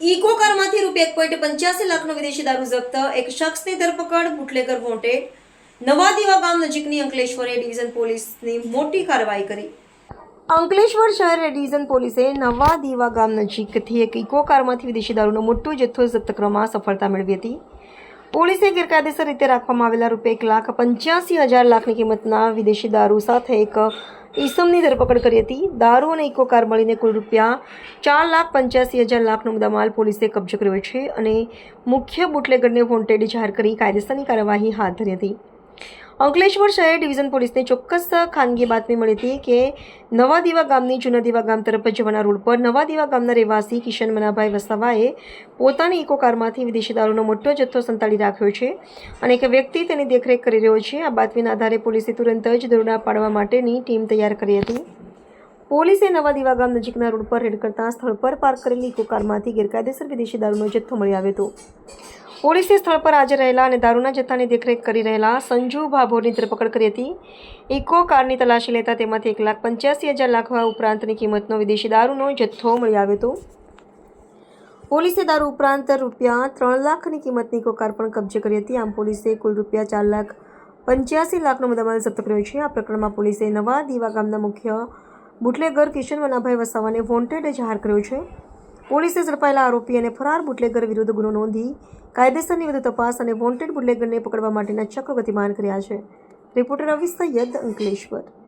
Eco કારમાંથી રૂપિયા એક point પંચ્યાસી લાખનો વિદેશી દારૂ જપ્ત. એક શખ્સની ધરપકડ બુટલેકર વોન્ટેડ. નવા દીવા ગામ નજીકની અંકલેશ્વરે ડિવિઝન પોલીસની મોટી કાર્યવાહી કરી. અંકલેશ્વર શહેર ડિવિઝન પોલીસે નવા દીવા ગામ નજીકથી એક ઇકો કારમાંથી વિદેશી દારૂનો મોટો જથ્થો જપ્ત કરવામાં સફળતા મેળવી હતી. પોલીસે ગેરકાયદેસર રીતે રાખવામાં આવેલા રૂપિયા એક લાખ પંચ્યાસી હજાર લાખની કિંમતના વિદેશી દારૂ સાથે એક ઈસમની ધરપકડ કરી હતી. દારૂ અને ઇકો કાર મળીને કુલ રૂપિયા ચાર લાખ પંચ્યાસી હજાર લાખનો મુદ્દામાલ પોલીસે કબજો કર્યો છે અને મુખ્ય બુટલેગરને વોન્ટેડ જાહેર કરી કાયદેસરની કાર્યવાહી હાથ ધરી હતી. અંકલેશ્વર શહેર ડિવિઝન પોલીસને ચોક્કસ ખાનગી બાતમી મળી હતી કે નવા દીવા ગામની જૂના દીવા ગામ તરફ જવાના રોડ પર નવા દીવા ગામના રહેવાસી કિશન મનાભાઈ વસાવાએ પોતાની ઇકો કારમાંથી વિદેશી દારૂનો મોટો જથ્થો સંતાડી રાખ્યો છે અને એક વ્યક્તિ તેની દેખરેખ કરી રહ્યો છે. આ બાતમીના આધારે પોલીસે તુરંત જ દરોડા પાડવા માટેની ટીમ તૈયાર કરી હતી. પોલીસે નવા દીવા ગામ નજીકના રોડ પર રેડ કરતા સ્થળ પર પાર્ક કરેલી ઇકો કારમાંથી ગેરકાયદેસર વિદેશી દારૂનો જથ્થો મળી આવ્યો હતો. પોલીસે સ્થળ પર હાજર રહેલા અને દારૂના જથ્થાની દેખરેખ કરી રહેલા સંજુ ભાભોરની ધરપકડ કરી હતી. ઇકો કારની તલાશી લેતા તેમાંથી એક લાખ પંચ્યાસી હજાર લાખ ઉપરાંતની કિંમતનો વિદેશી દારૂનો જથ્થો મળી આવ્યો હતો. પોલીસે દારૂ ઉપરાંત રૂપિયા ત્રણ લાખની કિંમતની ઇકો કાર પણ કબજે કરી હતી. આમ પોલીસે કુલ રૂપિયા ચાર લાખ પંચ્યાસી લાખનો મુદ્દામાલ જપ્ત કર્યો છે. આ પ્રકરણમાં પોલીસે નવા દીવા ગામના મુખ્ય બુટલેગર કિશન વનાભાઈ વસાવાને વોન્ટેડ જાહેર કર્યો છે. પોલીસે ઝડપાયેલા આરોપી અને ફરાર બુટલેગર વિરુદ્ધ ગુનો નોંધી કાયદેસરની વધુ તપાસ અને વોન્ટેડ બુટલેગરને પકડવા માટેના ચક્ર ગતિમાન કર્યા છે. રિપોર્ટર રવિ સૈયદ અંકલેશ્વર.